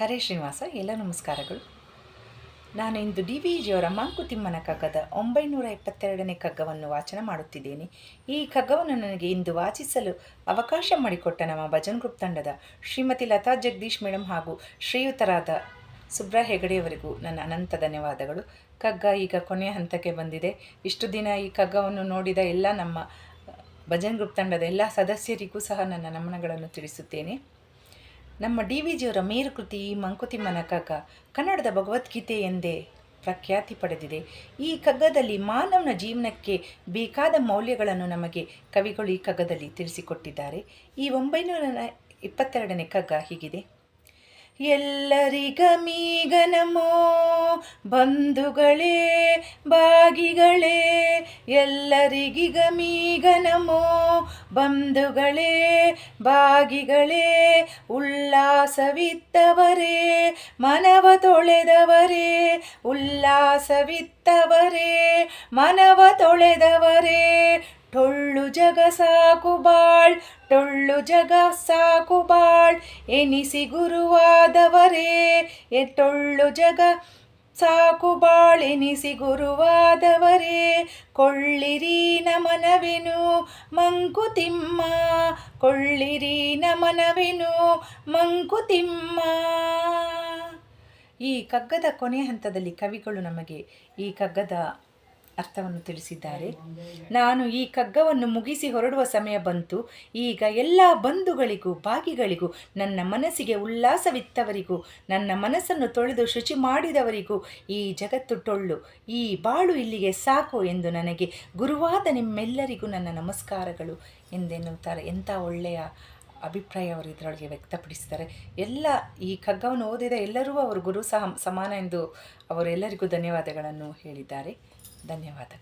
ಹರೇ ಶ್ರೀನಿವಾಸ, ಎಲ್ಲ ನಮಸ್ಕಾರಗಳು. ನಾನು ಇಂದು ಡಿ ವಿ ಜಿಯವರ ಮಂಕುತಿಮ್ಮನ ಕಗ್ಗದ ಒಂಬೈನೂರ ಇಪ್ಪತ್ತೆರಡನೇ ಕಗ್ಗವನ್ನು ವಾಚನ ಮಾಡುತ್ತಿದ್ದೇನೆ. ಈ ಕಗ್ಗವನ್ನು ನನಗೆ ಇಂದು ವಾಚಿಸಲು ಅವಕಾಶ ಮಾಡಿಕೊಟ್ಟ ನಮ್ಮ ಭಜನ್ ಗ್ರೂಪ್ ತಂಡದ ಶ್ರೀಮತಿ ಲತಾ ಜಗದೀಶ್ ಮೇಡಮ್ ಹಾಗೂ ಶ್ರೀಯುತರಾದ ಸುಬ್ರಾ ಹೆಗಡೆಯವರಿಗೂ ನನ್ನ ಅನಂತ ಧನ್ಯವಾದಗಳು. ಕಗ್ಗ ಈಗ ಕೊನೆಯ ಹಂತಕ್ಕೆ ಬಂದಿದೆ. ಇಷ್ಟು ದಿನ ಈ ಕಗ್ಗವನ್ನು ನೋಡಿದ ಎಲ್ಲ ನಮ್ಮ ಭಜನ್ ಗ್ರೂಪ್ ತಂಡದ ಎಲ್ಲ ಸದಸ್ಯರಿಗೂ ಸಹ ನನ್ನ ನಮನಗಳನ್ನು ತಿಳಿಸುತ್ತೇನೆ. ನಮ್ಮ ಡಿ ವಿ ಜಿಯವರ ಮೇರು ಕೃತಿ ಮಂಕುತಿಮ್ಮನ ಕಗ್ಗ. ಕನ್ನಡದ ಭಗವದ್ಗೀತೆ ಎಂದೇ ಪ್ರಖ್ಯಾತಿ ಪಡೆದಿದೆ. ಈ ಕಗ್ಗದಲ್ಲಿ ಮಾನವನ ಜೀವನಕ್ಕೆ ಬೇಕಾದ ಮೌಲ್ಯಗಳನ್ನು ನಮಗೆ ಕವಿಗಳು ಈ ಕಗ್ಗದಲ್ಲಿ ತಿಳಿಸಿಕೊಟ್ಟಿದ್ದಾರೆ. ಈ ಒಂಬೈನೂರ ಇಪ್ಪತ್ತೆರಡನೇ ಕಗ್ಗ ಹೀಗಿದೆ. ಎಲ್ಲರಿಗಮೀಗ ನಮೋ ಬಂಧುಗಳೇ, ಬಾಗಿಗಳೇ ಎಲ್ಲರಿಗಿಗಮೀಗ ನಮೋ ಬಂಧುಗಳೇ ಬಾಗಿಗಳೇ ಉಲ್ಲಾಸವಿತ್ತವರೇ, ಮನವ ತೊಳೆದವರೇ, ಉಲ್ಲಾಸವಿತ್ತವರೇ, ಮನವ ತೊಳೆದವರೇ. ಟೊಳ್ಳು ಜಗ ಸಾಕು ಬಾಳ್, ಟೊಳ್ಳು ಜಗ ಸಾಕು ಬಾಳ್, ಎನಿಸಿ ಗುರುವಾದವರೇ, ಎ ಟೊಳ್ಳು ಜಗ ಸಾಕು ಬಾಳೆನಿಸಿ ಗುರುವಾದವರೇ ಕೊಳ್ಳಿರಿ ನಮನವೆನು ಮಂಕುತಿಮ್ಮ ಕೊಳ್ಳಿರಿ ನಮನವೆನು ಮಂಕುತಿಮ್ಮ ಈ ಕಗ್ಗದ ಕೊನೆ ಹಂತದಲ್ಲಿ ಕವಿಗಳು ನಮಗೆ ಈ ಕಗ್ಗದ ಅರ್ಥವನ್ನು ತಿಳಿಸಿದ್ದಾರೆ. ನಾನು ಈ ಕಗ್ಗವನ್ನು ಮುಗಿಸಿ ಹೊರಡುವ ಸಮಯ ಬಂತು. ಈಗ ಎಲ್ಲ ಬಂಧುಗಳಿಗೂ, ಭಾಗಿಗಳಿಗೂ, ನನ್ನ ಮನಸ್ಸಿಗೆ ಉಲ್ಲಾಸವಿತ್ತವರಿಗೂ, ನನ್ನ ಮನಸ್ಸನ್ನು ತೊಳೆದು ಶುಚಿ ಮಾಡಿದವರಿಗೂ ಈ ಜಗತ್ತು ಟೊಳ್ಳು. ಈ ಬಾಳು ಇಲ್ಲಿಗೆ ಸಾಕು ಎಂದು ನನಗೆ ಗುರುವಾದ ನಿಮ್ಮೆಲ್ಲರಿಗೂ ನನ್ನ ನಮಸ್ಕಾರಗಳು ಎಂದೆನ್ನುತ್ತಾರೆ. ಎಂಥ ಒಳ್ಳೆಯ ಅಭಿಪ್ರಾಯ ಅವರು ಇದರೊಳಗೆ ವ್ಯಕ್ತಪಡಿಸಿದ್ದಾರೆ. ಎಲ್ಲ ಈ ಕಗ್ಗವನ್ನು ಓದಿದ ಎಲ್ಲರೂ ಅವರು ಗುರು ಸಹ ಸಮಾನ ಎಂದು ಅವರೆಲ್ಲರಿಗೂ ಧನ್ಯವಾದಗಳನ್ನು ಹೇಳಿದ್ದಾರೆ. धन्यवाद